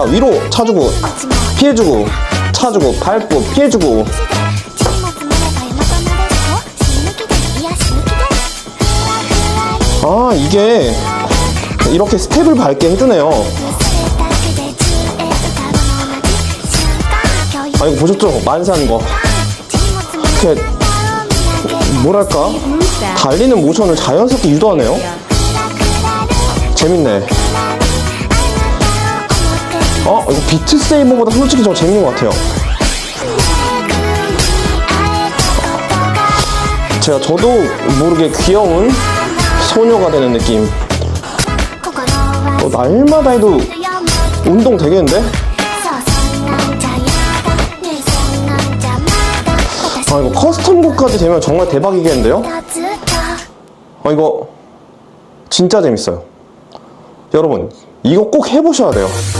자 위로 차주고 피해주고 차주고 밟고 피해주고. 아 이게 이렇게 스텝을 밟게 해주네요. 아 이거 보셨죠? 만세하는 거. 이렇게 뭐랄까? 달리는 모션을 자연스럽게 유도하네요. 재밌네 어 이거 비트 세이버보다 솔직히 더 재밌는 것 같아요 제가 저도 모르게 귀여운 소녀가 되는 느낌 어, 날마다 해도 운동 되겠는데? 아 이거 커스텀곡까지 되면 정말 대박이겠는데요? 아 이거 진짜 재밌어요 여러분 이거 꼭 해보셔야 돼요